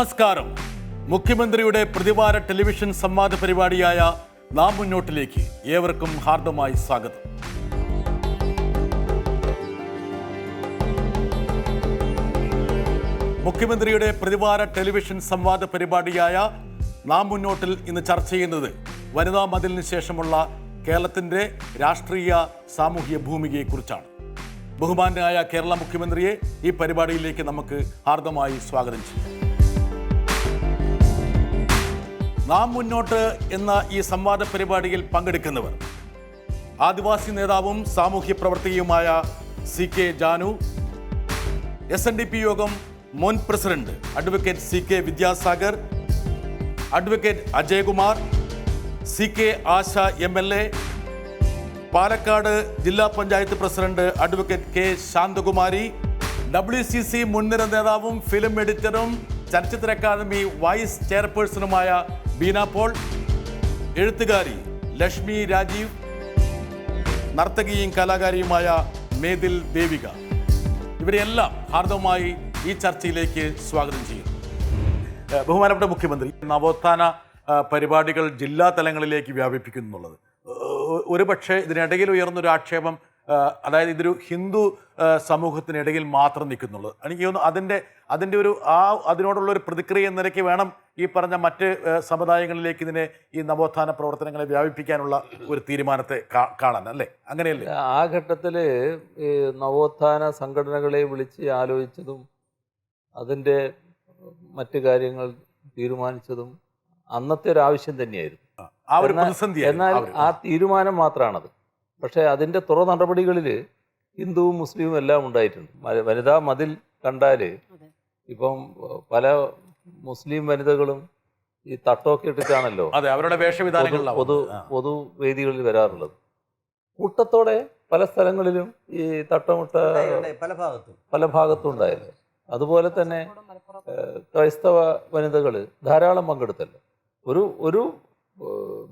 നമസ്കാരം. മുഖ്യമന്ത്രിയുടെ പ്രതിവാര ടെലിവിഷൻ സംവാദ പരിപാടിയായ നാം മുന്നോട്ടിലേക്ക് ഏവർക്കും ഹാർദമായി സ്വാഗതം. മുഖ്യമന്ത്രിയുടെ പ്രതിവാര ടെലിവിഷൻ സംവാദ പരിപാടിയായ നാം മുന്നോട്ടിൽ ഇന്ന് ചർച്ച ചെയ്യുന്നത് വനിതാ മതിലിന് ശേഷമുള്ള കേരളത്തിന്റെ രാഷ്ട്രീയ സാമൂഹിക ഭൂമികയെക്കുറിച്ചാണ്. ബഹുമാനായ കേരള മുഖ്യമന്ത്രിയെ ഈ പരിപാടിയിലേക്ക് നമുക്ക് ഹാർദമായി സ്വാഗതം ചെയ്യാം. നാം മുന്നോട്ട് എന്ന ഈ സംവാദ പരിപാടിയിൽ പങ്കെടുക്കുന്നവർ ആദിവാസി നേതാവും സാമൂഹ്യ പ്രവർത്തകയുമായ C K Janu S N D P Yogam മുൻ president advocate C K Vidyasagar advocate Ajaykumar C K Asha M L A Palakkad ജില്ലാ panchayat president advocate K Santhakumari W C C മുൻനിര നേതാവും ഫിലിം എഡിറ്ററും ചലച്ചിത്ര academy vice ചെയർപേഴ്സണുമായ Beena Paul എഴുത്തുകാരി ലക്ഷ്മി രാജീവ് നർത്തകിയും കലാകാരിയുമായ മേതിൽ ദേവിക. ഇവരെല്ലാം ഹാർദവമായി ഈ ചർച്ചയിലേക്ക് സ്വാഗതം ചെയ്യുന്നു. ബഹുമാനപ്പെട്ട മുഖ്യമന്ത്രി നവോത്ഥാന പരിപാടികൾ ജില്ലാ തലങ്ങളിലേക്ക് വ്യാപിപ്പിക്കുന്നു എന്നുള്ളത് ഒരു പക്ഷേ ഇതിനിടയിൽ ഉയർന്നൊരു ആക്ഷേപം അതായത് ഇതൊരു ഹിന്ദു സമൂഹത്തിനിടയിൽ മാത്രം നിൽക്കുന്നുള്ളൂ എനിക്ക് തോന്നുന്നു അതിന്റെ അതിന്റെ ഒരു ആ അതിനോടുള്ള ഒരു പ്രതിക്രിയ എന്ന നിലയ്ക്ക് വേണം ഈ പറഞ്ഞ മറ്റ് സമുദായങ്ങളിലേക്ക് ഇതിനെ ഈ നവോത്ഥാന പ്രവർത്തനങ്ങളെ വ്യാപിപ്പിക്കാനുള്ള ഒരു തീരുമാനത്തെ കാണാൻ അല്ലേ? അങ്ങനെയല്ലേ? ആ ഘട്ടത്തിൽ ഈ നവോത്ഥാന സംഘടനകളെ വിളിച്ച് ആലോചിച്ചതും അതിന്റെ മറ്റ് കാര്യങ്ങൾ തീരുമാനിച്ചതും അന്നത്തെ ഒരു ആവശ്യം തന്നെയായിരുന്നു. ആ ഒരു പ്രതിസന്ധി എന്നാൽ ആ തീരുമാനം മാത്രമാണത് പക്ഷേ അതിന്റെ തുറ നടപടികളിൽ ഹിന്ദുവും മുസ്ലിമും എല്ലാം ഉണ്ടായിട്ടുണ്ട്. വനിതാ മതിൽ കണ്ടാൽ ഇപ്പം പല മുസ്ലിം വനിതകളും ഈ തട്ടമൊക്കെ ഇട്ടിട്ടാണല്ലോ അതെ അവരുടെ പൊതു വേഷവിധാനങ്ങളിലാണ് പൊതു പൊതുവേദികളിൽ വരാറുള്ളത്. കൂട്ടത്തോടെ പല സ്ഥലങ്ങളിലും ഈ തട്ടമിട്ട പല ഭാഗത്തും. പല ഭാഗത്തും ഉണ്ടായല്ലോ അതുപോലെ തന്നെ ക്രൈസ്തവ വനിതകൾ ധാരാളം പങ്കെടുത്തല്ലോ. ഒരു ഒരു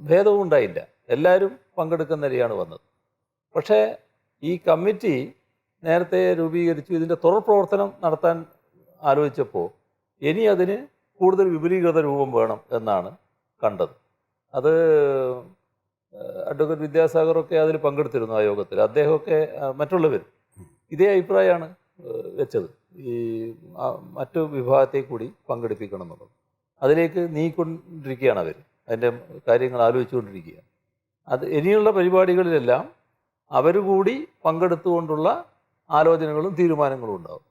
ഭേദവും ഉണ്ടായില്ല. എല്ലാവരും പങ്കെടുക്കുന്ന നിലയാണ് വന്നത്. പക്ഷേ ഈ കമ്മിറ്റി നേരത്തെ രൂപീകരിച്ചു ഇതിന്റെ തുടർ പ്രവർത്തനം നടത്താൻ ആലോചിച്ചപ്പോൾ ഇനി അതിന് കൂടുതൽ വിപുലീകൃത രൂപം വേണം എന്നാണ് കണ്ടത്. അത് അഡ്വക്കേറ്റ് വിദ്യാസാഗറൊക്കെ അതിൽ പങ്കെടുത്തിരുന്നു ആ യോഗത്തിൽ. അദ്ദേഹമൊക്കെ മറ്റുള്ളവർ. ഇതേ അഭിപ്രായമാണ് വെച്ചത്. ഈ മറ്റു വിഭാഗത്തെ കൂടി പങ്കെടുപ്പിക്കണം എന്നുള്ളത്. അതിലേക്ക് നീക്കൊണ്ടിരിക്കുകയാണ് അവർ അതിന്റെ കാര്യങ്ങൾ ആലോചിച്ചുകൊണ്ടിരിക്കുകയാണ്. അത് ഇനിയുള്ള പരിപാടികളിലെല്ലാം അവർ കൂടി പങ്കെടുത്തുകൊണ്ടുള്ള ആലോചനകളും തീരുമാനങ്ങളും ഉണ്ടാവും.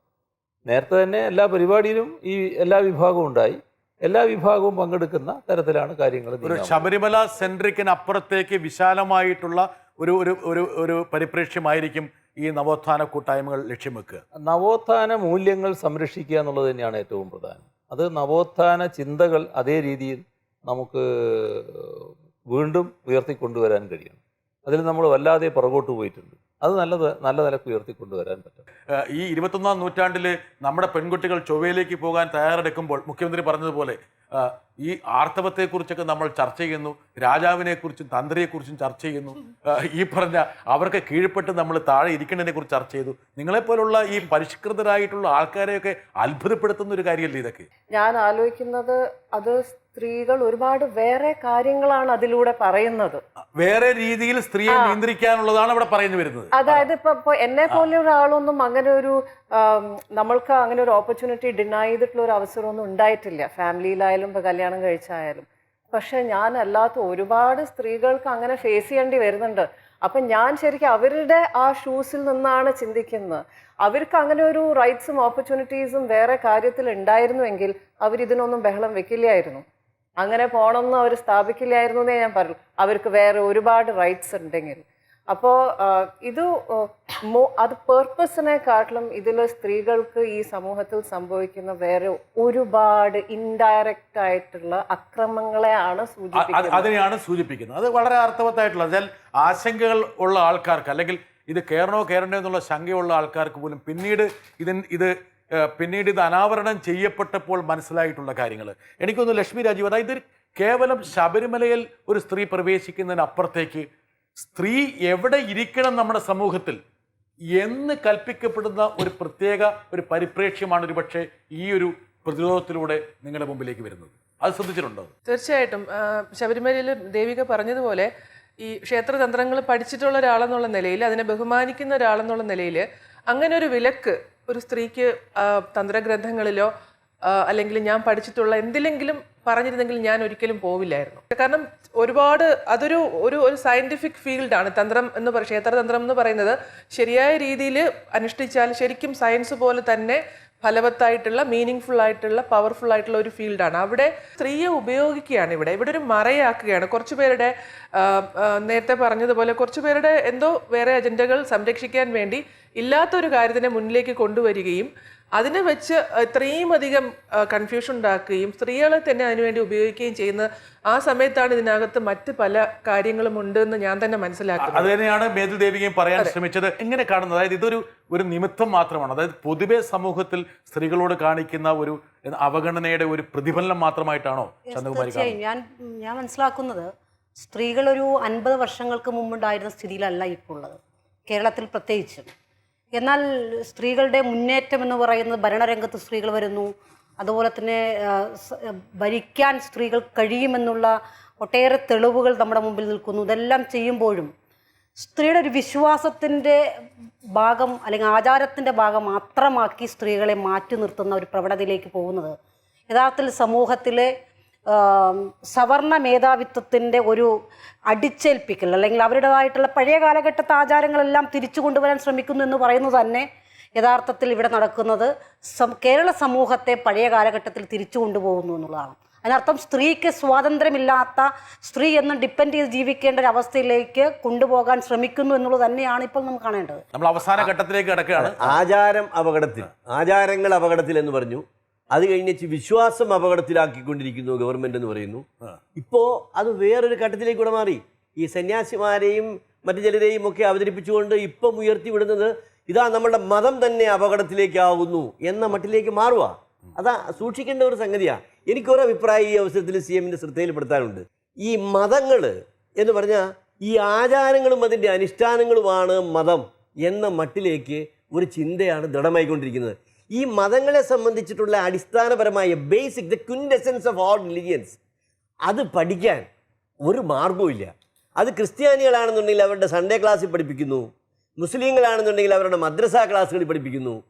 നേരത്തെ തന്നെ എല്ലാ പരിപാടിയിലും ഈ എല്ലാ വിഭാഗവും ഉണ്ടായി. എല്ലാ വിഭാഗവും പങ്കെടുക്കുന്ന തരത്തിലാണ് കാര്യങ്ങൾ ഒരു ശബരിമല സെൻട്രിക്കിന് അപ്പുറത്തേക്ക് വിശാലമായിട്ടുള്ള ഒരു ഒരു ഒരു ഒരു പരിപ്രേക്ഷ്യമായിരിക്കും ഈ നവോത്ഥാന കൂട്ടായ്മകൾ ലക്ഷ്യം വെക്കുക. നവോത്ഥാന മൂല്യങ്ങൾ സംരക്ഷിക്കുക എന്നുള്ളത് തന്നെയാണ് ഏറ്റവും പ്രധാനം. അത് നവോത്ഥാന ചിന്തകൾ അതേ രീതിയിൽ നമുക്ക് വീണ്ടും ഉയർത്തിക്കൊണ്ടുവരാൻ കഴിയണം. അതിൽ നമ്മൾ വല്ലാതെ പുറകോട്ട് പോയിട്ടുണ്ട്. അത് നല്ലത് നല്ല നിലയ്ക്ക് ഉയർത്തിക്കൊണ്ടുവരാൻ പറ്റും. ഈ ഇരുപത്തൊന്നാം നൂറ്റാണ്ടിൽ നമ്മുടെ പെൺകുട്ടികൾ ചൊവ്വയിലേക്ക് പോകാൻ തയ്യാറെടുക്കുമ്പോൾ മുഖ്യമന്ത്രി പറഞ്ഞതുപോലെ ഈ ആർത്തവത്തെക്കുറിച്ചൊക്കെ നമ്മൾ ചർച്ച ചെയ്യുന്നു രാജാവിനെക്കുറിച്ചും തന്ത്രിയെക്കുറിച്ചും ചർച്ച ചെയ്യുന്നു. ഈ പറഞ്ഞ അവർക്ക് കീഴ്പ്പെട്ട് നമ്മൾ താഴെ ഇരിക്കുന്നതിനെ കുറിച്ച് ചർച്ച ചെയ്തു. നിങ്ങളെപ്പോലുള്ള ഈ പരിഷ്കൃതരായിട്ടുള്ള ആൾക്കാരെയൊക്കെ അത്ഭുതപ്പെടുത്തുന്ന ഒരു കാര്യമല്ലേ ഇതൊക്കെ? ഞാൻ ആലോചിക്കുന്നത് അത് സ്ത്രീകൾ ഒരുപാട് വേറെ കാര്യങ്ങളാണ് അതിലൂടെ പറയുന്നത്. വേറെ രീതിയിൽ സ്ത്രീയെ നിയന്ത്രിക്കാനുള്ളതാണ് ഇവിടെ പറഞ്ഞു വരുന്നത്. അതായത് ഇപ്പൊ എന്നെ പോലെ ഒരാളൊന്നും അങ്ങനെ ഒരു നമ്മൾക്ക് അങ്ങനെ ഒരു ഓപ്പർച്യൂണിറ്റി ഡിനൈ ചെയ്തിട്ടുള്ള ഒരു അവസരമൊന്നും ഉണ്ടായിട്ടില്ല. ഫാമിലിയിലായാലും ഇപ്പൊ കല്യാണം കഴിച്ചായാലും. പക്ഷെ ഞാൻ അല്ലാത്ത ഒരുപാട് സ്ത്രീകൾക്ക് അങ്ങനെ ഫേസ് ചെയ്യേണ്ടി വരുന്നുണ്ട്. അപ്പം ഞാൻ ശരിക്കും അവരുടെ ആ ഷൂസിൽ നിന്നാണ് ചിന്തിക്കുന്നത്. അവർക്ക് അങ്ങനെ ഒരു റൈറ്റ്സും ഓപ്പർച്യൂണിറ്റീസും വേറെ കാര്യത്തിൽ ഉണ്ടായിരുന്നുവെങ്കിൽ അവരിതിനൊന്നും ബഹളം വെക്കില്ലായിരുന്നു. അങ്ങനെ പോകണമെന്ന് അവർ സ്ഥാപിക്കില്ലായിരുന്നു എന്നേ ഞാൻ പറഞ്ഞു. അവർക്ക് വേറെ ഒരുപാട് റൈറ്റ്സ് ഉണ്ടെങ്കിൽ. അപ്പോൾ ഇത് അത് പേർപ്പസിനെക്കാട്ടിലും ഇതിൽ സ്ത്രീകൾക്ക് ഈ സമൂഹത്തിൽ സംഭവിക്കുന്ന വേറെ ഒരുപാട് ഇൻഡയറക്റ്റ് ആയിട്ടുള്ള അക്രമങ്ങളെയാണ് സൂചിപ്പിക്കുന്നത്. അതിനെയാണ് സൂചിപ്പിക്കുന്നത്. അത് വളരെ അർത്ഥവത്തായിട്ടുള്ള വെച്ചാൽ ആശങ്കകൾ ഉള്ള ആൾക്കാർക്ക് അല്ലെങ്കിൽ ഇത് കയറണോ കയറണോ എന്നുള്ള ശങ്കയുള്ള ആൾക്കാർക്ക് പോലും പിന്നീട് ഇതിൻ ഇത് പിന്നീട് ഇത് അനാവരണം ചെയ്യപ്പെട്ടപ്പോൾ മനസ്സിലായിട്ടുള്ള കാര്യങ്ങൾ എനിക്കൊന്ന് ലക്ഷ്മി രാജീവ് അതായത് കേവലം ശബരിമലയിൽ ഒരു സ്ത്രീ പ്രവേശിക്കുന്നതിനപ്പുറത്തേക്ക് സ്ത്രീ എവിടെ ഇരിക്കണം നമ്മുടെ സമൂഹത്തിൽ എന്ന് കൽപ്പിക്കപ്പെടുന്ന ഒരു പ്രത്യേക ഒരു പരിപ്രേക്ഷ്യമാണ് ഒരു പക്ഷേ ഈ ഒരു പ്രതിരോധത്തിലൂടെ നിങ്ങളുടെ മുമ്പിലേക്ക് വരുന്നത്. അത് ശ്രദ്ധിച്ചിട്ടുണ്ടോ? തീർച്ചയായിട്ടും. ശബരിമലയിൽ ദേവിക പറഞ്ഞതുപോലെ ഈ ക്ഷേത്രതന്ത്രങ്ങൾ പഠിച്ചിട്ടുള്ള ഒരാളെന്നുള്ള നിലയിൽ അതിനെ ബഹുമാനിക്കുന്ന ഒരാളെന്നുള്ള നിലയിൽ അങ്ങനെ ഒരു വിലക്ക് ഒരു സ്ത്രീക്ക് തന്ത്രഗ്രന്ഥങ്ങളിലോ അല്ലെങ്കിൽ ഞാൻ പഠിച്ചിട്ടുള്ള എന്തിലെങ്കിലും പറഞ്ഞിരുന്നെങ്കിൽ ഞാൻ ഒരിക്കലും പോവില്ലായിരുന്നു. കാരണം ഒരുപാട് അതൊരു ഒരു ഒരു സയന്റിഫിക് ഫീൽഡാണ് തന്ത്രം എന്ന് പറയുന്നത് ക്ഷേത്രതന്ത്രം എന്ന് പറയുന്നത് ശരിയായ രീതിയിൽ അനുഷ്ഠിച്ചാൽ ശരിക്കും സയൻസ് പോലെ തന്നെ ഫലവത്തായിട്ടുള്ള മീനിങ് ആയിട്ടുള്ള പവർഫുൾ ആയിട്ടുള്ള ഒരു ഫീൽഡാണ് അവിടെ സ്ത്രീയെ ഉപയോഗിക്കുകയാണ് ഇവിടെ. ഇവിടെ ഒരു മറയാക്കുകയാണ്. കുറച്ച് പേരുടെ നേരത്തെ പറഞ്ഞതുപോലെ കുറച്ച് പേരുടെ എന്തോ വേറെ അജണ്ടകൾ സംരക്ഷിക്കാൻ വേണ്ടി ഇല്ലാത്ത ഒരു കാര്യത്തിനെ മുന്നിലേക്ക് കൊണ്ടുവരികയും അതിനെ വെച്ച് ഇത്രയും അധികം കൺഫ്യൂഷൻ ഉണ്ടാക്കുകയും സ്ത്രീകളെ തന്നെ അതിനുവേണ്ടി ഉപയോഗിക്കുകയും ചെയ്യുന്ന ആ സമയത്താണ് ഇതിനകത്ത് മറ്റ് പല കാര്യങ്ങളും ഉണ്ട് എന്ന് ഞാൻ തന്നെ മനസ്സിലാക്കുന്നത്. അത് തന്നെയാണ് മേതു ദേവികയും പറയാൻ ശ്രമിച്ചത്. എങ്ങനെ കാണുന്നത്? അതായത് ഇതൊരു ഒരു നിമിത്തം മാത്രമാണ്. അതായത് പൊതുവെ സമൂഹത്തിൽ സ്ത്രീകളോട് കാണിക്കുന്ന ഒരു അവഗണനയുടെ ഒരു പ്രതിഫലനം മാത്രമായിട്ടാണോ ചന്ദ്രകുമാരി ഞാൻ ഞാൻ മനസ്സിലാക്കുന്നത് സ്ത്രീകളൊരു അൻപത് വർഷങ്ങൾക്ക് മുമ്പുണ്ടായിരുന്ന സ്ഥിതിയിലല്ല ഇപ്പോൾ ഉള്ളത് കേരളത്തിൽ പ്രത്യേകിച്ചും. എന്നാൽ സ്ത്രീകളുടെ മുന്നേറ്റം എന്ന് പറയുന്നത് ഭരണരംഗത്ത് സ്ത്രീകൾ വരുന്നു. അതുപോലെ തന്നെ ഭരിക്കാൻ സ്ത്രീകൾ കഴിയുമെന്നുള്ള ഒട്ടേറെ തെളിവുകൾ നമ്മുടെ മുമ്പിൽ നിൽക്കുന്നു. ഇതെല്ലാം ചെയ്യുമ്പോഴും സ്ത്രീയുടെ ഒരു വിശ്വാസത്തിന്റെ ഭാഗം അല്ലെങ്കിൽ ആചാരത്തിന്റെ ഭാഗം മാത്രമാക്കി സ്ത്രീകളെ മാറ്റി നിർത്തുന്ന ഒരു പ്രവണതയിലേക്ക് പോകുന്നത്. യഥാർത്ഥത്തിൽ സമൂഹത്തിലെ സവർണ മേധാവിത്വത്തിന്റെ ഒരു അടിച്ചേൽപ്പിക്കൽ അല്ലെങ്കിൽ അവരുടേതായിട്ടുള്ള പഴയ കാലഘട്ടത്തെ ആചാരങ്ങളെല്ലാം തിരിച്ചു കൊണ്ടുവരാൻ ശ്രമിക്കുന്നു എന്ന് പറയുന്നത് തന്നെ യഥാർത്ഥത്തിൽ ഇവിടെ നടക്കുന്നത് കേരള സമൂഹത്തെ പഴയ കാലഘട്ടത്തിൽ തിരിച്ചു കൊണ്ടുപോകുന്നു എന്നുള്ളതാണ്. അതിനർത്ഥം സ്ത്രീക്ക് സ്വാതന്ത്ര്യമില്ലാത്ത സ്ത്രീ എന്ന് ഡിപ്പെൻഡ് ചെയ്ത് ജീവിക്കേണ്ട ഒരു അവസ്ഥയിലേക്ക് കൊണ്ടുപോകാൻ ശ്രമിക്കുന്നു എന്നുള്ളത് തന്നെയാണ് ഇപ്പോൾ നമുക്ക് കാണേണ്ടത്. നമ്മൾ അവസാന ഘട്ടത്തിലേക്ക് കിടക്കുകയാണ്. ആചാരം അപകടത്തിൽ ആചാരങ്ങൾ അപകടത്തിൽ എന്ന് പറഞ്ഞു. അത് കഴിഞ്ഞിട്ട് വിശ്വാസം അപകടത്തിലാക്കിക്കൊണ്ടിരിക്കുന്നു ഗവൺമെന്റ് എന്ന് പറയുന്നു. ഇപ്പോ അത് വേറൊരു ഘട്ടത്തിലേക്ക് കൂടെ മാറി. ഈ സന്യാസിമാരെയും മറ്റു ചിലരെയും ഒക്കെ അവതരിപ്പിച്ചുകൊണ്ട് ഇപ്പം ഉയർത്തി വിടുന്നത് ഇതാ നമ്മുടെ മതം തന്നെ അപകടത്തിലേക്കാവുന്നു എന്ന മട്ടിലേക്ക് മാറുക. അതാ സൂക്ഷിക്കേണ്ട ഒരു സംഗതിയാ. എനിക്കൊരു അഭിപ്രായം ഈ അവസരത്തിൽ സി എമ്മിന്റെ ശ്രദ്ധയിൽപ്പെടുത്താനുണ്ട്. ഈ മതങ്ങൾ എന്ന് പറഞ്ഞാൽ ഈ ആചാരങ്ങളും അതിന്റെ അനുഷ്ഠാനങ്ങളുമാണ് മതം എന്ന മട്ടിലേക്ക് ഒരു ചിന്തയാണ് ദൃഢമായിക്കൊണ്ടിരിക്കുന്നത്. ഈ മതങ്ങളെ സംബന്ധിച്ചിട്ടുള്ള അടിസ്ഥാനപരമായ basic the quintessence of all religions അത് പഠിക്കാൻ ഒരു മാർഗവുമില്ല അത് ക്രിസ്ത്യാനികളാണെന്നുണ്ടെങ്കിൽ അവരുടെ സൺഡേ ക്ലാസ്സിൽ പഠിപ്പിക്കുന്നു. മുസ്ലിങ്ങളാണെന്നുണ്ടെങ്കിൽ അവരുടെ മദ്രസ ക്ലാസ്സുകളിൽ പഠിപ്പിക്കുന്നു.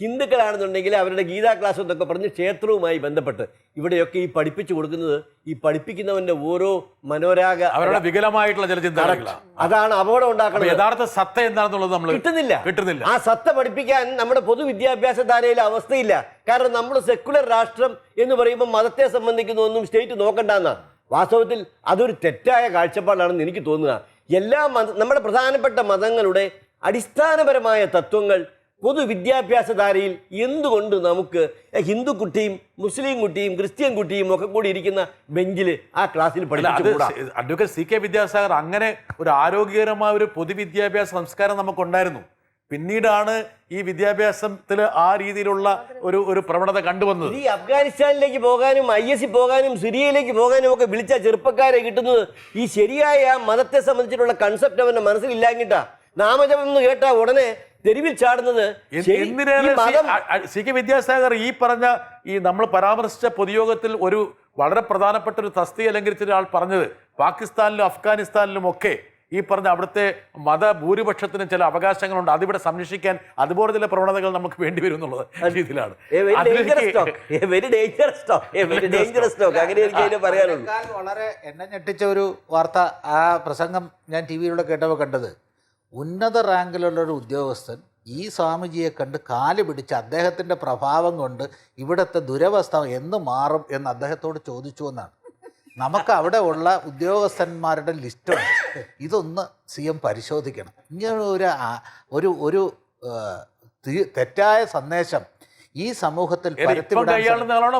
ഹിന്ദുക്കളാണെന്നുണ്ടെങ്കിൽ അവരുടെ ഗീതാ ക്ലാസ് എന്നൊക്കെ പറഞ്ഞ് ക്ഷേത്രവുമായി ബന്ധപ്പെട്ട് ഇവിടെയൊക്കെ ഈ പഠിപ്പിച്ചു കൊടുക്കുന്നത് ഈ പഠിപ്പിക്കുന്നവന്റെ ഓരോ മനോരാഗ അവരുടെ വികലമായിട്ടുള്ള ചില ചിന്തകളാണ്. അതാണ് അപകടം ഉണ്ടാക്കുന്നത്. യഥാർത്ഥ സത്ത എന്താണെന്നുള്ളത് നമ്മൾ കിട്ടുന്നില്ല. കിട്ടുന്നില്ല. ആ സത്ത പഠിപ്പിക്കാൻ നമ്മുടെ പൊതുവിദ്യാഭ്യാസ ധാരയിൽ അവസ്ഥയില്ല. കാരണം നമ്മൾ സെക്കുലർ രാഷ്ട്രം എന്ന് പറയുമ്പോൾ മതത്തെ സംബന്ധിക്കുന്ന ഒന്നും സ്റ്റേറ്റ് നോക്കണ്ടെന്നാ. വാസ്തവത്തിൽ അതൊരു തെറ്റായ കാഴ്ചപ്പാടാണെന്ന് എനിക്ക് തോന്നുക. എല്ലാ മത നമ്മുടെ പ്രധാനപ്പെട്ട മതങ്ങളുടെ അടിസ്ഥാനപരമായ തത്വങ്ങൾ പൊതുവിദ്യാഭ്യാസ ധാരയിൽ എന്തുകൊണ്ട് നമുക്ക് ഹിന്ദു കുട്ടിയും മുസ്ലിം കുട്ടിയും ക്രിസ്ത്യൻ കുട്ടിയും ഒക്കെ കൂടി ഇരിക്കുന്ന ബെഞ്ചിൽ ആ ക്ലാസ്സിൽ C- advocate C K Vidyasagar അങ്ങനെ ഒരു ആരോഗ്യകരമായ ഒരു പൊതുവിദ്യാഭ്യാസ സംസ്കാരം നമുക്കുണ്ടായിരുന്നു. പിന്നീടാണ് ഈ വിദ്യാഭ്യാസത്തിൽ ആ രീതിയിലുള്ള ഒരു ഒരു പ്രവണത കണ്ടുവന്നത്. ഈ അഫ്ഗാനിസ്ഥാനിലേക്ക് പോകാനും ഐ എസ് പോകാനും സിറിയയിലേക്ക് പോകാനും ഒക്കെ വിളിച്ച ചെറുപ്പക്കാരെ കിട്ടുന്നത് ഈ ശരിയായ മതത്തെ സംബന്ധിച്ചിട്ടുള്ള കൺസെപ്റ്റ് അവന്റെ മനസ്സിലില്ലാങ്ങിട്ടാ നാമജപം എന്ന് കേട്ടാൽ ഉടനെ തെരുവിൽ ചാടുന്നത് സി- കെ വിദ്യാസാഗർ ഈ പറഞ്ഞ ഈ നമ്മൾ പരാമർശിച്ച പൊതുയോഗത്തിൽ ഒരു വളരെ പ്രധാനപ്പെട്ട ഒരു തസ്തി അലങ്കരിച്ച ഒരാൾ പറഞ്ഞത് പാകിസ്ഥാനിലും അഫ്ഗാനിസ്ഥാനിലും ഒക്കെ ഈ പറഞ്ഞ അവിടുത്തെ മത ഭൂരിപക്ഷത്തിന് ചില അവകാശങ്ങളുണ്ട്. അതിവിടെ സംരക്ഷിക്കാൻ അതുപോലെ ചില പ്രവണതകൾ നമുക്ക് വേണ്ടി വരും എന്നുള്ളത് രീതിയിലാണ്. വളരെ എന്നെ ഞെട്ടിച്ച ഒരു വാർത്ത ആ പ്രസംഗം ഞാൻ ടി വിയിലൂടെ കേട്ടപ്പോൾ കണ്ടത്. ഉന്നത റാങ്കിലുള്ള ഒരു ഉദ്യോഗസ്ഥൻ ഈ സ്വാമിജിയെ കണ്ട് കാൽ പിടിച്ച് അദ്ദേഹത്തിന്റെ പ്രഭാവം കൊണ്ട് ഇവിടുത്തെ ദുരവസ്ഥ എന്ന് മാറും എന്ന് അദ്ദേഹത്തോട് ചോദിച്ചു എന്നാണ്. നമുക്ക് അവിടെ ഉള്ള ഉദ്യോഗസ്ഥന്മാരുടെ ലിസ്റ്റുണ്ട് ഇതൊന്ന് സി എം പരിശോധിക്കണം. ഇങ്ങനെ ഒരു ഒരു ഒരു തെറ്റായ സന്ദേശം ഈ സമൂഹത്തിൽ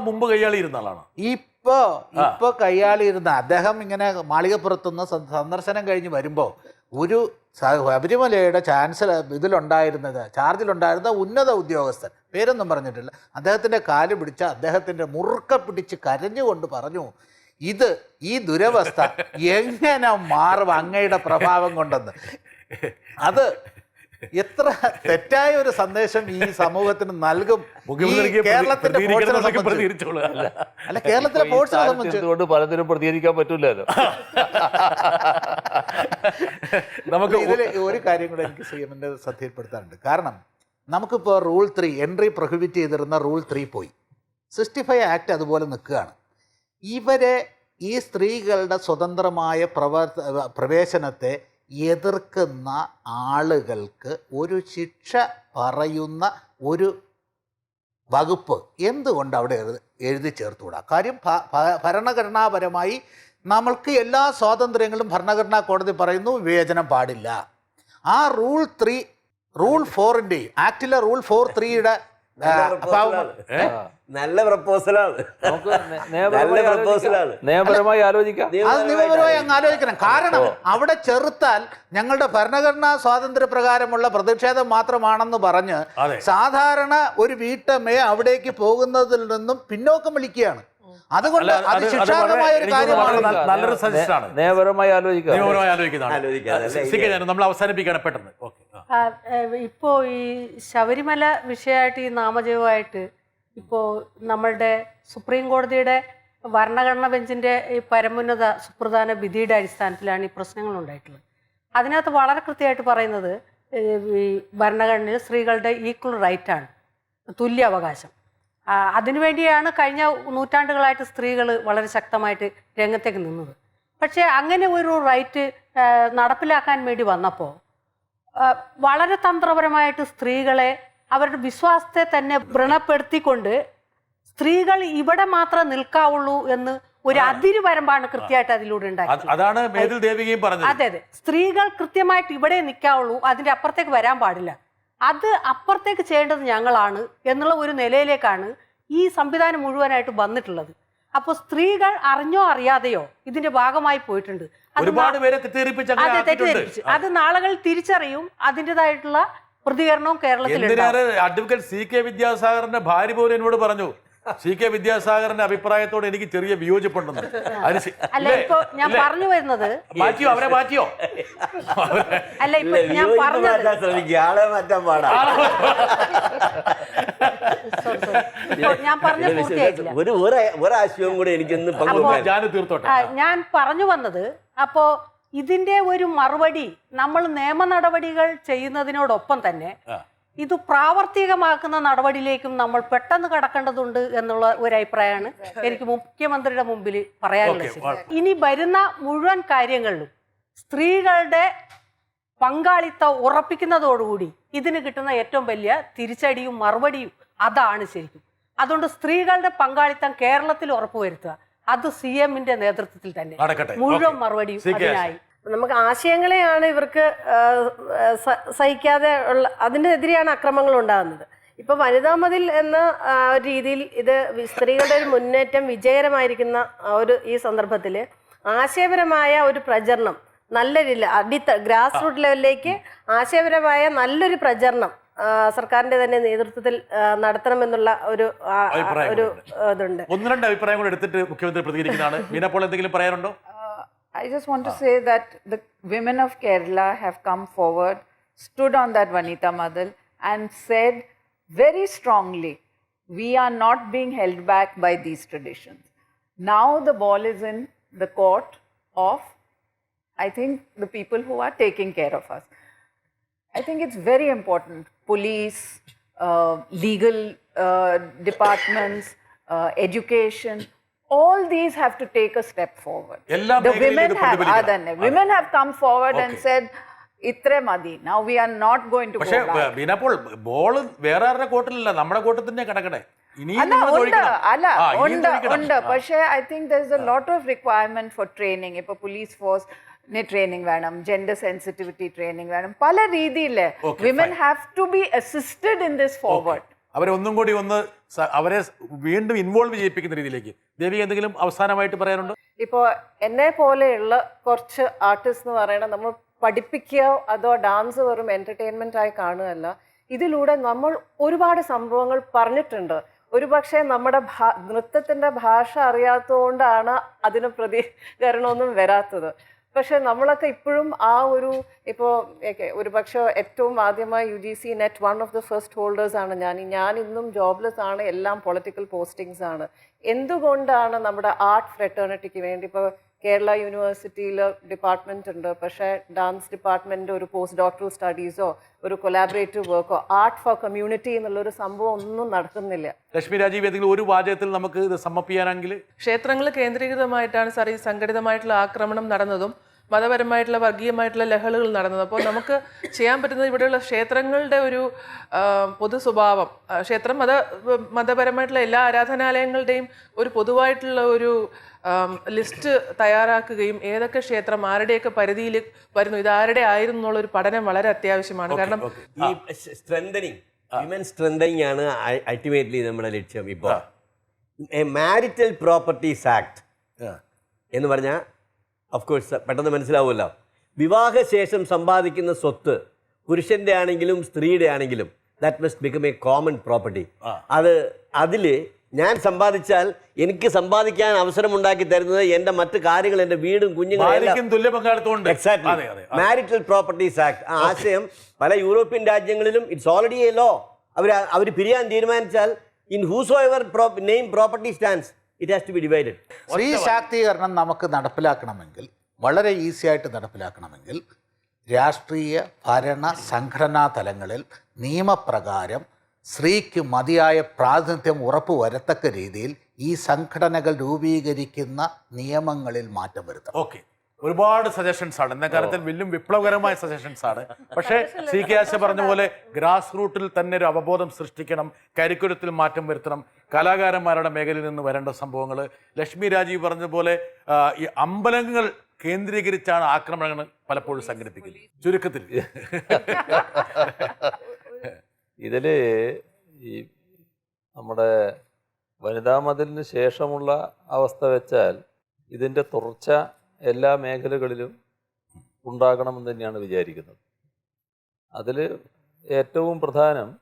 മുമ്പ് കൈയാളിയിരുന്ന ആളാണോ? ഇപ്പോ ഇപ്പൊ കയ്യാളിയിരുന്ന അദ്ദേഹം ഇങ്ങനെ മാളികപ്പുറത്തുനിന്ന് സന്ദർശനം കഴിഞ്ഞ് വരുമ്പോൾ ഒരു ശബരിമലയുടെ ചാൻസലർ ഇതിലുണ്ടായിരുന്നത് ചാർജിലുണ്ടായിരുന്ന ഉന്നത ഉദ്യോഗസ്ഥൻ. പേരൊന്നും പറഞ്ഞിട്ടില്ല. അദ്ദേഹത്തിന്റെ കാൽ പിടിച്ച അദ്ദേഹത്തിന്റെ മുറുക്ക പിടിച്ച് കരഞ്ഞുകൊണ്ട് പറഞ്ഞു ഇത് ഈ ദുരവസ്ഥ എങ്ങനെ മാറും അങ്ങയുടെ പ്രഭാവം കൊണ്ടെന്ന്? അത് എത്ര തെറ്റായ ഒരു സന്ദേശം ഈ സമൂഹത്തിന് നൽകും? കേരളത്തിന്റെ അല്ല. കേരളത്തിലെ ഇരുന്നുകൊണ്ട് പലതിനും പ്രതികരിക്കാൻ പറ്റില്ലല്ലോ? നമുക്ക് ഇതിൽ ഒരു കാര്യം കൂടെ എനിക്ക് സി എമ്മിന്റെ ശ്രദ്ധയിൽപ്പെടുത്താനുണ്ട്. കാരണം നമുക്കിപ്പോൾ റൂൾ ത്രീ എൻട്രി പ്രൊഹിബിറ്റ് ചെയ്തിരുന്ന റൂൾ ത്രീ പോയി. സിക്സ്റ്റി ഫൈവ് ആക്ട് അതുപോലെ നിൽക്കുകയാണ്. ഇവരെ ഈ സ്ത്രീകളുടെ സ്വതന്ത്രമായ പ്രവർത്ത പ്രവേശനത്തെ എതിർക്കുന്ന ആളുകൾക്ക് ഒരു ശിക്ഷ പറയുന്ന ഒരു വകുപ്പ് എന്തുകൊണ്ട് അവിടെ എഴുതി എഴുതി ചേർത്തുകൂടാ? കാര്യം ഭരണഘടനാപരമായി നമ്മൾക്ക് എല്ലാ സ്വാതന്ത്ര്യങ്ങളും ഭരണഘടനാ കോടതി പറയുന്നു വിവേചനം പാടില്ല. ആ റൂൾ ത്രീ റൂൾ ഫോറിന്റെയും ആക്ടിലെ റൂൾ ഫോർ ത്രീയുടെ നല്ല പ്രപ്പോസലാണ് നല്ല പ്രപ്പോസലാണ് നിയമപരമായി ആലോചിക്കാം. നിയമപരമായി ആലോചിക്കാം. അത് നിയമപരമായി അങ്ങ് ആലോചിക്കണം. കാരണം അവിടെ ചെറുത്താൽ ഞങ്ങളുടെ ഭരണഘടനാ സ്വാതന്ത്ര്യ പ്രകാരമുള്ള പ്രതിഷേധം മാത്രമാണെന്ന് പറഞ്ഞ് സാധാരണ ഒരു വീട്ടമ്മയെ അവിടേക്ക് പോകുന്നതിൽ നിന്നും പിന്നോക്കം വിളിക്കുകയാണ്. അതുകൊണ്ട് അത് ശിക്ഷാർഹമായ ഒരു കാര്യമാണ്. നല്ലൊരു സജഷനാണ്. നിയമപരമായി ആലോചിക്കാം നിയമപരമായി ആലോചിക്കുന്നതാണ്. ആലോചിക്കാം, സി കെ നമ്മൾ അവസാനിപ്പിക്കുകയാണ് പെട്ടെന്ന്. ഓക്കെ ആ, ഇപ്പോ ഈ ശബരിമല വിഷയമായിട്ട് ഈ നാമജപമായിട്ട് ഇപ്പോ നമ്മളുടെ സുപ്രീം കോടതിയുടെ ഭരണഘടനാ ബെഞ്ചിന്റെ ഈ പരമോന്നത സുപ്രധാന വിധിയുടെ അടിസ്ഥാനത്തിലാണ് ഈ പ്രശ്നങ്ങൾ ഉണ്ടായിട്ടുള്ളത്. അതിനകത്ത് വളരെ കൃത്യമായിട്ട് പറയുന്നത് ഏഹ് ഈ ഭരണഘടനയിൽ സ്ത്രീകളുടെ ഈക്വൽ റൈറ്റ് ആണ്. തുല്യ അവകാശം അതിനുവേണ്ടിയാണ് കഴിഞ്ഞ നൂറ്റാണ്ടുകളായിട്ട് സ്ത്രീകൾ വളരെ ശക്തമായിട്ട് രംഗത്തേക്ക് നിന്നത്. പക്ഷേ അങ്ങനെ ഒരു റൈറ്റ് നടപ്പിലാക്കാൻ വേണ്ടി വന്നപ്പോൾ വളരെ തന്ത്രപരമായിട്ട് സ്ത്രീകളെ അവരുടെ വിശ്വാസത്തെ തന്നെ വ്രണപ്പെടുത്തിക്കൊണ്ട് സ്ത്രീകൾ ഇവിടെ മാത്രം നിൽക്കാവുള്ളൂ എന്ന് ഒരു അതിര് വരമ്പാണ് കൃത്യമായിട്ട് അതിലൂടെ ഉണ്ടായത് അതാണ് അതെ അതെ. സ്ത്രീകൾ കൃത്യമായിട്ട് ഇവിടെ നിൽക്കാവുള്ളൂ അതിന്റെ അപ്പുറത്തേക്ക് വരാൻ പാടില്ല. അത് അപ്പുറത്തേക്ക് ചെയ്യേണ്ടത് ഞങ്ങളാണ് എന്നുള്ള ഒരു നിലയിലേക്കാണ് ഈ സംവിധാനം മുഴുവനായിട്ട് വന്നിട്ടുള്ളത്. അപ്പോൾ സ്ത്രീകൾ അറിഞ്ഞോ അറിയാതെയോ ഇതിന്റെ ഭാഗമായി പോയിട്ടുണ്ട്. അത് ഒരുപാട് പേരെ തെറ്റിദ്ധരിപ്പിച്ച് അതെ തെറ്റിദ്ധരിപ്പിച്ചു. അത് നാളുകൾ തിരിച്ചറിയും അതിന്റെതായിട്ടുള്ള പ്രതികരണവും കേരളത്തിൽ അഡ്വക്കേറ്റ് സി കെ വിദ്യാസാഗറിന്റെ ഭാര്യ പോലും എന്നോട് പറഞ്ഞു സി കെ വിദ്യാസാഗറിന്റെ അഭിപ്രായത്തോട് എനിക്ക് ചെറിയ വിയോജിപ്പുണ്ടെന്ന്. അല്ല? ഇപ്പൊ ഞാൻ പറഞ്ഞു വരുന്നത് മാറ്റിയോ? അവരെ മാറ്റിയോ? അല്ല ഇപ്പൊ ഞാൻ പറഞ്ഞത് ആളെ മാറ്റാൻ പാടാ. ഞാൻ പറഞ്ഞു പൂർത്തിയായിട്ടില്ല. ഒരു ഒരു- ഒരാശയവും കൂടെ എനിക്കൊന്ന് ഞാൻ പറഞ്ഞു വന്നത് അപ്പോ ഇതിന്റെ ഒരു മറുപടി നമ്മൾ നിയമ നടപടികൾ ചെയ്യുന്നതിനോടൊപ്പം തന്നെ. ഇത് പ്രാവർത്തികമാക്കുന്ന നടപടിയിലേക്കും നമ്മൾ പെട്ടെന്ന് കടക്കേണ്ടതുണ്ട് എന്നുള്ള ഒരു അഭിപ്രായമാണ് എനിക്ക് മുഖ്യമന്ത്രിയുടെ മുമ്പിൽ പറയാനുള്ളത്. ഇനി വരുന്ന മുഴുവൻ കാര്യങ്ങളിലും സ്ത്രീകളുടെ പങ്കാളിത്തം ഉറപ്പിക്കുന്നതോടുകൂടി ഇതിന് കിട്ടുന്ന ഏറ്റവും വലിയ തിരിച്ചടിയും മറുപടിയും അതാണ് ശരിക്കും. അതുകൊണ്ട് സ്ത്രീകളുടെ പങ്കാളിത്തം കേരളത്തിൽ ഉറപ്പുവരുത്തുക. അത് സി എമ്മിന്റെ നേതൃത്വത്തിൽ തന്നെ. മുഴുവൻ. മറുപടിയും അതിനായി. നമുക്ക് ആശയങ്ങളെയാണ് ഇവർക്ക് സഹിക്കാതെ ഉള്ള അതിനെതിരെയാണ് അക്രമങ്ങൾ ഉണ്ടാകുന്നത്. ഇപ്പൊ വനിതാ മതിൽ എന്ന രീതിയിൽ ഇത് സ്ത്രീകളുടെ ഒരു മുന്നേറ്റം വിജയകരമായിരിക്കുന്ന ഒരു ഈ സന്ദർഭത്തിൽ ആശയപരമായ ഒരു പ്രചരണം നല്ല രീതിയിൽ അടിത്ത ഗ്രാസ് റൂട്ട് ലെവലിലേക്ക് ആശയപരമായ നല്ലൊരു പ്രചരണം സർക്കാരിന്റെ തന്നെ നേതൃത്വത്തിൽ നടത്തണമെന്നുള്ള ഒരു ഒരു ഇതുണ്ട്. ഒന്ന് രണ്ട് അഭിപ്രായം കൂടെ എടുത്തിട്ട് മുഖ്യമന്ത്രി പ്രതികരിക്കുന്നതാണ്. മീനപ്പോൾ എന്തെങ്കിലും പറയാനുണ്ടോ? I just want to say that the women of Kerala have come forward, stood on that Vanita Madal, and said very strongly, we are not being held back by these traditions. Now the ball is in the court of, I think, the people who are taking care of us. I think it's very important. Police, uh, legal uh, departments, uh, education, all these have to take a step forward. എല്ലാ The മേഖലയിലും women ഇത് have, പ്രതിഫലിക്കണം. അതന്നെ, women have come forward and Okay. said, ഇത്രേ മതി now we are not going to പക്ഷേ go back. Beena Paul ball വേറെ ആരുടെ കോട്ടിലല്ല നമ്മുടെ കോട്ടിൽ തന്നെ കിടക്കണേ ഇനിയും അല്ല നിങ്ങൾ ഉണ്ട് തൊഴിക്കണം. അല്ല ആ, ഇനിയും ഉണ്ട് തൊഴിക്കണം. ഉണ്ട് ആ. പക്ഷേ I think there is a lot of requirement for training ഇപ്പൊ പോലീസ് ഫോഴ്സ് ട്രെയിനിങ് വേണം ജെൻഡർ സെൻസിറ്റിവിറ്റി ട്രെയിനിങ് വേണം പല രീതിയിൽ Okay, women fine. Have to be assisted in this forward അവരെ ഒന്നും കൂടി ഒന്ന് അവരെ വീണ്ടും ഇൻവോൾവ് ചെയ്യിപ്പിക്കുന്ന രീതിയിലേക്ക്. ദേവി എന്തെങ്കിലും അവസാനമായിട്ട് പറയാനുണ്ട്? ഇപ്പോൾ എന്നെ പോലെയുള്ള കുറച്ച് ആർട്ടിസ്റ്റ് എന്ന് പറയണത് നമ്മൾ പഠിപ്പിക്കുകയോ അതോ ഡാൻസ് വെറും എന്റർടൈൻമെന്റ് ആയി കാണുകയല്ല. ഇതിലൂടെ നമ്മൾ ഒരുപാട് സംഭവങ്ങൾ പറഞ്ഞിട്ടുണ്ട്. ഒരുപക്ഷെ നമ്മുടെ ഭാ നൃത്തത്തിന്റെ ഭാഷ അറിയാത്തതുകൊണ്ടാണ് അതിന് പ്രതികരണമൊന്നും വരാത്തത്. പക്ഷെ നമ്മളൊക്കെ ഇപ്പോഴും ആ ഒരു ഇപ്പോൾ ഒരു പക്ഷേ ഏറ്റവും ആദ്യമായി U G C net one of the first holders ആണ് ഞാൻ. ഞാൻ ഇന്നും ജോബ്ലെസ് ആണ് എല്ലാം പൊളിറ്റിക്കൽ പോസ്റ്റിങ്സ് ആണ്. എന്തുകൊണ്ടാണ് നമ്മുടെ ആർട്ട് ഫ്രെറ്റേണിറ്റിക്ക് വേണ്ടി ഇപ്പോൾ കേരള യൂണിവേഴ്സിറ്റിയിൽ ഡിപ്പാർട്ട്മെന്റ് ഉണ്ട്. പക്ഷേ ഡാൻസ് ഡിപ്പാർട്ട്മെന്റ് ഒരു പോസ്റ്റ് ഡോക്ടറൽ സ്റ്റഡീസോ ഒരു കൊലാബറേറ്റീവ് വർക്കോ ആർട്ട് ഫോർ കമ്മ്യൂണിറ്റി എന്നുള്ളൊരു സംഭവം ഒന്നും നടക്കുന്നില്ല. ലക്ഷ്മി രാജീവ് ഏതെങ്കിലും ഒരു വാചകത്തിൽ നമുക്ക് ഇത് സമ്മപ്പ് ക്ഷേത്രങ്ങൾ കേന്ദ്രീകൃതമായിട്ടാണ് സാർ ഈ സംഘടിതമായിട്ടുള്ള ആക്രമണം നടന്നതും മതപരമായിട്ടുള്ള വർഗീയമായിട്ടുള്ള ലഹളകൾ നടന്നത്. അപ്പോൾ നമുക്ക് ചെയ്യാൻ പറ്റുന്നത് ഇവിടെയുള്ള ക്ഷേത്രങ്ങളുടെ ഒരു പൊതു സ്വഭാവം ക്ഷേത്രം മത മതപരമായിട്ടുള്ള എല്ലാ ആരാധനാലയങ്ങളുടെയും ഒരു പൊതുവായിട്ടുള്ള ഒരു ലിസ്റ്റ് തയ്യാറാക്കുകയും ഏതൊക്കെ ക്ഷേത്രം ആരുടെയൊക്കെ പരിധിയിൽ വരുന്നു ഇത് ആരുടെ ആയിരുന്നു എന്നുള്ളൊരു പഠനം വളരെ അത്യാവശ്യമാണ്. കാരണം ഈ സ്ട്രെങ്തനിങ് വിമൻ സ്ട്രെങ്തനിങ് ആണ് അൾട്ടിമേറ്റ്ലി നമ്മുടെ ലക്ഷ്യം ഇപ്പോൾ മാരിറ്റൽ പ്രോപ്പർട്ടീസ് ആക്ട് എന്ന് പറഞ്ഞാൽ ഓഫ് കോഴ്സ് പെട്ടെന്ന് മനസ്സിലാവുമല്ലോ. വിവാഹശേഷം സമ്പാദിക്കുന്ന സ്വത്ത് പുരുഷന്റെ ആണെങ്കിലും സ്ത്രീയുടെ ആണെങ്കിലും that must become a common property അത് അതിൽ ഞാൻ സമ്പാദിച്ചാൽ എനിക്ക് സമ്പാദിക്കാൻ അവസരം ഉണ്ടാക്കി തരുന്നത് എന്റെ മറ്റു കാര്യങ്ങൾ എന്റെ വീടും കുഞ്ഞുങ്ങളും മാരിറ്റൽ പ്രോപ്പർട്ടീസ് ആക്ട് ആ ആശയം പല യൂറോപ്യൻ രാജ്യങ്ങളിലും ഇറ്റ്സ് ഓൾറെഡി എ ലോ അവർ അവർ പിരിയാൻ തീരുമാനിച്ചാൽ in whosoever name property stands it has to be divided സ്ത്രീ ശാക്തീകരണം നമുക്ക് നടപ്പിലാക്കണമെങ്കിൽ വളരെ ഈസി ആയിട്ട് നടപ്പിലാക്കണമെങ്കിൽ രാഷ്ട്രീയ ഭരണ സംഘടനാ തലങ്ങളിൽ നിയമപ്രകാരം സ്ത്രീക്ക് മതിയായ പ്രാതിനിധ്യം ഉറപ്പുവരത്തക്ക രീതിയിൽ ഈ സംഘടനകൾ രൂപീകരിക്കുന്ന നിയമങ്ങളിൽ മാറ്റം വരുത്തണം. ഓക്കെ. ഒരുപാട് സജഷൻസ് ആണ്. ഇന്ന കാലത്തിൽ വലിയ വിപ്ലവകരമായ സജഷൻസ് ആണ്. പക്ഷേ സി കെ ആശ പറഞ്ഞ പോലെ ഗ്രാസ് റൂട്ടിൽ തന്നെ ഒരു അവബോധം സൃഷ്ടിക്കണം കരിക്കുലത്തിൽ മാറ്റം വരുത്തണം കലാകാരന്മാരുടെ മേഖലയിൽ നിന്ന് വരേണ്ട സംഭവങ്ങൾ. ലക്ഷ്മി രാജീവ് പറഞ്ഞതുപോലെ ഈ അമ്പലങ്ങൾ കേന്ദ്രീകരിച്ചാണ് ആക്രമണങ്ങൾ പലപ്പോഴും സംഘടിപ്പിക്കുന്നത്. ചുരുക്കത്തിൽ. ഇതിൽ ഈ നമ്മുടെ വനിതാ മതിലിന് ശേഷമുള്ള അവസ്ഥ വെച്ചാൽ ഇതിന്റെ തുടർച്ച എല്ലാ മേഖലകളിലും ഉണ്ടാകണമെന്ന് തന്നെയാണ് വിചാരിക്കുന്നത്. അതിൽ ഏറ്റവും പ്രധാനം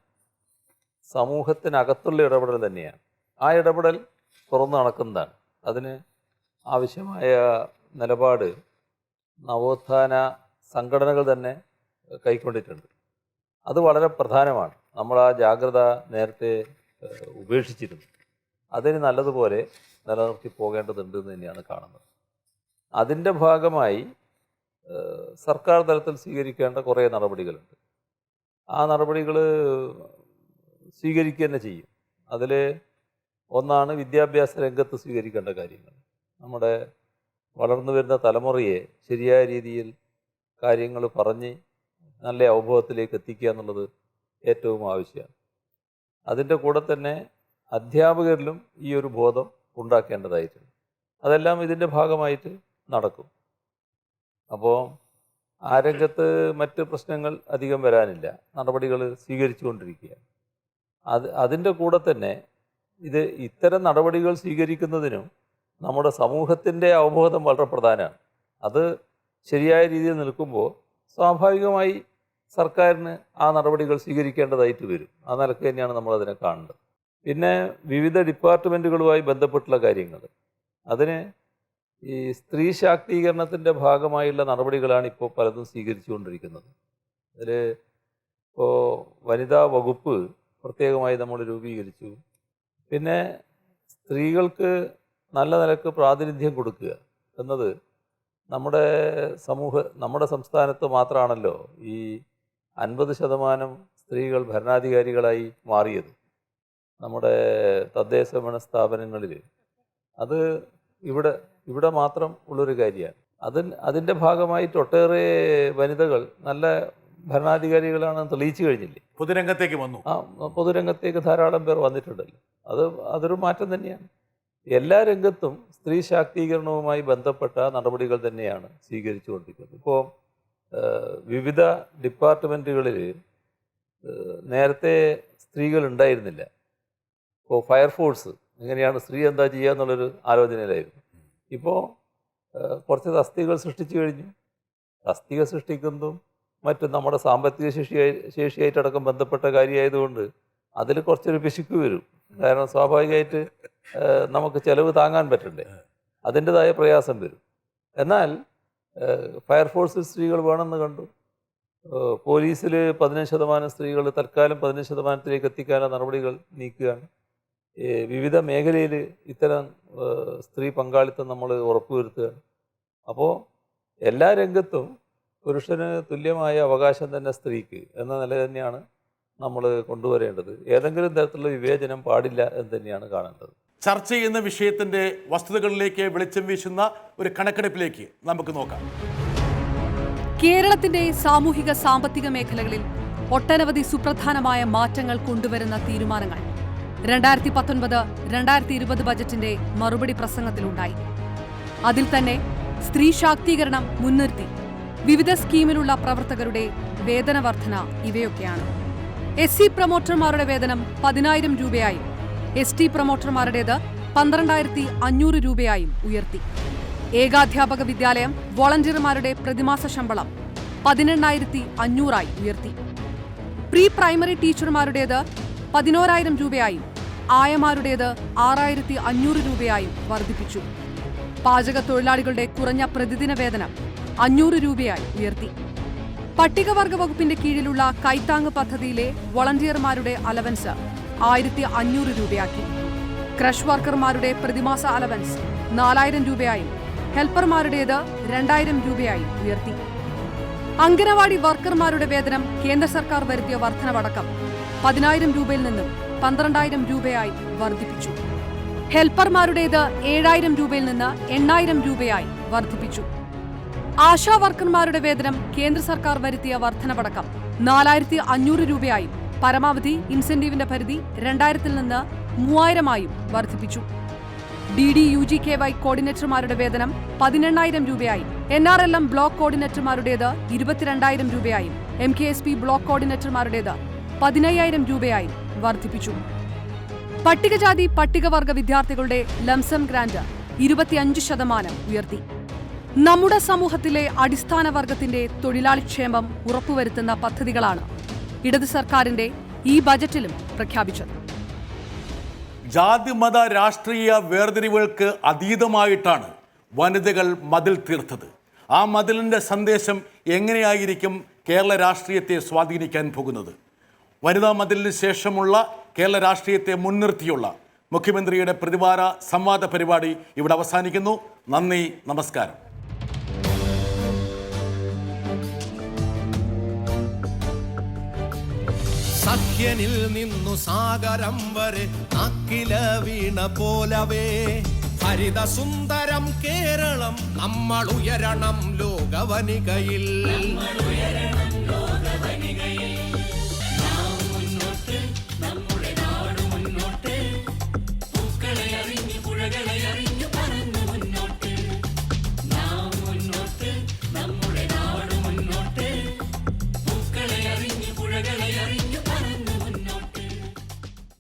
സമൂഹത്തിനകത്തുള്ള ഇടപെടൽ തന്നെയാണ്. ആ ഇടപെടൽ തുറന്നു നടക്കുന്നതാണ്. അതിന് ആവശ്യമായ നിലപാട് നവോത്ഥാന സംഘടനകൾ തന്നെ കൈക്കൊണ്ടിട്ടുണ്ട്. അത് വളരെ പ്രധാനമാണ്. നമ്മൾ ആ ജാഗ്രത നേരത്തെ ഉപേക്ഷിച്ചിരുന്നു. അതിന് നല്ലതുപോലെ നിലനിർത്തി പോകേണ്ടതുണ്ട് എന്ന് തന്നെയാണ് കാണുന്നത്. അതിന്റെ ഭാഗമായി സർക്കാർ തലത്തിൽ സ്വീകരിക്കേണ്ട കുറേ നടപടികളുണ്ട്. ആ നടപടികൾ സ്വീകരിക്കുക തന്നെ ചെയ്യും. അതിൽ ഒന്നാണ് വിദ്യാഭ്യാസ രംഗത്ത് സ്വീകരിക്കേണ്ട കാര്യങ്ങൾ. നമ്മുടെ വളർന്നു വരുന്ന തലമുറയെ ശരിയായ രീതിയിൽ കാര്യങ്ങൾ പറഞ്ഞ് നല്ല അവബോധത്തിലേക്ക് എത്തിക്കുക എന്നുള്ളത് ഏറ്റവും ആവശ്യമാണ്. അതിന്റെ കൂടെ തന്നെ അധ്യാപകരിലും ഈ ഒരു ബോധം ഉണ്ടാക്കേണ്ടതായിട്ടുണ്ട്. അതെല്ലാം ഇതിന്റെ ഭാഗമായിട്ട് നടക്കും. അപ്പോൾ ആ രംഗത്ത് മറ്റ് പ്രശ്നങ്ങൾ അധികം വരാനില്ല. നടപടികൾ സ്വീകരിച്ചുകൊണ്ടിരിക്കുകയാണ്. അത് അതിന്റെ കൂടെ തന്നെ ഇത് ഇത്തരം നടപടികൾ സ്വീകരിക്കുന്നതിനും നമ്മുടെ സമൂഹത്തിന്റെ അവബോധം വളരെ പ്രധാനമാണ്. അത് ശരിയായ രീതിയിൽ നിൽക്കുമ്പോൾ സ്വാഭാവികമായി സർക്കാരിന് ആ നടപടികൾ സ്വീകരിക്കേണ്ടതായിട്ട് വരും. ആ നിലയ്ക്ക് തന്നെയാണ് നമ്മളതിനെ കാണേണ്ടത്. പിന്നെ വിവിധ ഡിപ്പാർട്ട്മെന്റുകളുമായി ബന്ധപ്പെട്ടുള്ള കാര്യങ്ങൾ. അതിന് ഈ സ്ത്രീ ശാക്തീകരണത്തിന്റെ ഭാഗമായുള്ള നടപടികളാണ് ഇപ്പോൾ പലതും സ്വീകരിച്ചുകൊണ്ടിരിക്കുന്നത്. അതിൽ ഇപ്പോൾ വനിതാ വകുപ്പ് പ്രത്യേകമായി നമ്മൾ രൂപീകരിച്ചു. പിന്നെ സ്ത്രീകൾക്ക് നല്ല നിലയ്ക്ക് പ്രാതിനിധ്യം കൊടുക്കുക എന്നത് നമ്മുടെ സമൂഹ നമ്മുടെ സംസ്ഥാനത്ത് മാത്രമാണല്ലോ ഈ അൻപത് ശതമാനം സ്ത്രീകൾ ഭരണാധികാരികളായി മാറിയത് നമ്മുടെ തദ്ദേശ ഭരണ സ്ഥാപനങ്ങളിൽ അത് ഇവിടെ ഇവിടെ മാത്രം ഉള്ളൊരു കാര്യമാണ്. അതിൽ അതിന്റെ ഭാഗമായിട്ട് ഒട്ടേറെ വനിതകൾ നല്ല ഭരണാധികാരികളാണെന്ന് തെളിയിച്ചു കഴിഞ്ഞില്ലേ? പൊതുരംഗത്തേക്ക് വന്നു. ആ പൊതുരംഗത്തേക്ക് ധാരാളം പേർ വന്നിട്ടുണ്ടല്ലോ. അത് അതൊരു മാറ്റം തന്നെയാണ്. എല്ലാ രംഗത്തും സ്ത്രീ ശാക്തീകരണവുമായി ബന്ധപ്പെട്ട നടപടികൾ തന്നെയാണ് സ്വീകരിച്ചുകൊണ്ടിരിക്കുന്നത്. ഇപ്പോൾ വിവിധ ഡിപ്പാർട്ട്മെന്റുകളിൽ നേരത്തെ സ്ത്രീകൾ ഉണ്ടായിരുന്നില്ല ഇപ്പോൾ ഫയർഫോഴ്സ് എങ്ങനെയാണ് സ്ത്രീ എന്താ ചെയ്യുക എന്നുള്ളൊരു ആലോചനയിലായിരുന്നു. ഇപ്പോൾ കുറച്ച് തസ്തികൾ സൃഷ്ടിച്ചു കഴിഞ്ഞു. തസ്തിക സൃഷ്ടിക്കുന്നതും മറ്റും നമ്മുടെ സാമ്പത്തിക ശേഷിയായി ശേഷിയായിട്ടടക്കം ബന്ധപ്പെട്ട കാര്യമായതുകൊണ്ട് അതിൽ കുറച്ചൊരു പിശുക്ക് വരും. കാരണം സ്വാഭാവികമായിട്ട് നമുക്ക് ചിലവ് താങ്ങാൻ പറ്റണ്ടേ. അതിന്റെതായ പ്രയാസം വരും. എന്നാൽ ഫയർഫോഴ്സിൽ സ്ത്രീകൾ വേണമെന്ന് കണ്ടു. പോലീസിൽ പതിനഞ്ച് ശതമാനം സ്ത്രീകൾ തൽക്കാലം പതിനഞ്ച് ശതമാനത്തിലേക്ക് എത്തിക്കാനുള്ള നടപടികൾ നീക്കുകയാണ്. വിവിധ മേഖലയിൽ ഇത്തരം സ്ത്രീ പങ്കാളിത്തം നമ്മൾ ഉറപ്പുവരുത്തുകയാണ്. അപ്പോൾ എല്ലാ രംഗത്തും പുരുഷന് തുല്യമായ അവകാശം തന്നെ സ്ത്രീക്ക് എന്ന നില തന്നെയാണ് നമ്മൾ കൊണ്ടുവരേണ്ടത്. ഏതെങ്കിലും തരത്തിലുള്ള വിവേചനം പാടില്ല എന്ന് തന്നെയാണ് കാണേണ്ടത്. ചർച്ച ചെയ്യുന്ന വിഷയത്തിന്റെ വസ്തുതകളിലേക്ക് വെളിച്ചം വീശുന്ന ഒരു കണക്കെടുപ്പിലേക്ക് നമുക്ക് നോക്കാം. കേരളത്തിന്റെ സാമൂഹിക സാമ്പത്തിക മേഖലകളിൽ ഒട്ടനവധി സുപ്രധാനമായ മാറ്റങ്ങൾ കൊണ്ടുവരുന്ന തീരുമാനങ്ങൾ. രണ്ടായിരത്തി പത്തൊൻപത് രണ്ടായിരത്തി ഇരുപത് ബജറ്റിന്റെ മറുപടി പ്രസംഗത്തിലുണ്ടായി. അതിൽ തന്നെ സ്ത്രീ ശാക്തീകരണം മുൻനിർത്തി. വിവിധ സ്കീമിലുള്ള പ്രവർത്തകരുടെ വേതന വർധന ഇവയൊക്കെയാണ്. എസ് സി പ്രൊമോട്ടർമാരുടെ വേതനം പതിനായിരം രൂപയായും. എസ് ടി പ്രൊമോട്ടർമാരുടേത് പന്ത്രണ്ടായിരത്തി അഞ്ഞൂറ് രൂപയായും ഉയർത്തി. ഏകാധ്യാപക വിദ്യാലയം വോളണ്ടിയർമാരുടെ പ്രതിമാസ ശമ്പളം പതിനെണ്ണായിരത്തി അഞ്ഞൂറായി ഉയർത്തി. പ്രീ പ്രൈമറി ടീച്ചർമാരുടേത് പതിനോരായിരം രൂപയായും ആയമാരുടേത് ആറായിരത്തി അഞ്ഞൂറ് രൂപയായും വർദ്ധിപ്പിച്ചു. പാചക തൊഴിലാളികളുടെ കുറഞ്ഞ പ്രതിദിന വേതനം അഞ്ഞൂറ് രൂപയായി ഉയർത്തി. പട്ടികവർഗ വകുപ്പിന്റെ കീഴിലുള്ള കൈത്താങ് പദ്ധതിയിലെ വോളണ്ടിയർമാരുടെ അലവൻസ് ആയിരത്തി അഞ്ഞൂറ് രൂപയാക്കി. ക്രഷ് വർക്കർമാരുടെ പ്രതിമാസ അലവൻസ് നാലായിരം രൂപയായും. ഹെൽപ്പർമാരുടേത് രണ്ടായിരം രൂപയായും ഉയർത്തി. അംഗനവാടി വർക്കർമാരുടെ വേതനം കേന്ദ്ര സർക്കാർ വരുത്തിയ വർധനവടക്കം പതിനായിരം രൂപയിൽ നിന്നും പന്ത്രണ്ടായിരം രൂപയായി വർദ്ധിപ്പിച്ചു. ഹെൽപ്പർമാരുടേത് ഏഴായിരം രൂപയിൽ നിന്ന് എണ്ണായിരം രൂപയായി വർദ്ധിപ്പിച്ചു. ആശാ വർക്കർമാരുടെ വേതനം കേന്ദ്ര സർക്കാർ വരുത്തിയ വർധനവടക്കം നാലായിരത്തി അഞ്ഞൂറ് രൂപയായും പരമാവധി ഇൻസെന്റീവിന്റെ പരിധി രണ്ടായിരത്തിൽ നിന്ന് മൂവായിരമായും വർദ്ധിപ്പിച്ചു. D D U G K Y കോർഡിനേറ്റർമാരുടെ വേതനം പതിനെണ്ണായിരം രൂപയായി. N R L M block കോർഡിനേറ്റർമാരുടേത് ഇരുപത്തിരണ്ടായിരം രൂപയായി. M K S P block കോർഡിനേറ്റർമാരുടേത് പതിനയ്യായിരം രൂപയായി വർദ്ധിപ്പിച്ചു. പട്ടികജാതി പട്ടികവർഗ വിദ്യാർത്ഥികളുടെ ലംസം ഗ്രാന്റ് ഇരുപത്തിയഞ്ച് ശതമാനം ഉയർത്തി. നമ്മുടെ സമൂഹത്തിലെ അടിസ്ഥാന വർഗത്തിന്റെ തൊഴിലാളിക്ഷേമം ഉറപ്പുവരുത്തുന്ന പദ്ധതികളാണ് ഇടത് സർക്കാരിന്റെ ഈ ബജറ്റിലും പ്രഖ്യാപിച്ചത്. ജാതി മത രാഷ്ട്രീയ വേർതിരിവുകൾക്ക് അതീതമായിട്ടാണ് വനിതകൾ മതിൽ തീർത്തത്. ആ മതിലിന്റെ സന്ദേശം എങ്ങനെയായിരിക്കും കേരള രാഷ്ട്രീയത്തെ സ്വാധീനിക്കാൻ പോകുന്നത്? വനിതാ മതിലിന് ശേഷമുള്ള കേരള രാഷ്ട്രീയത്തെ മുൻനിർത്തിയുള്ള മുഖ്യമന്ത്രിയുടെ പ്രതിവാര സംവാദ പരിപാടി ഇവിടെ അവസാനിക്കുന്നു. നന്ദി നമസ്കാരം. സഖ്യനിൽ നിന്നു സാഗരം വരെ നാക്കില വീണ പോലവേ. ഹരിത സുന്ദരം കേരളം നമ്മൾ ഉയരണം ലോകവനികയിൽ.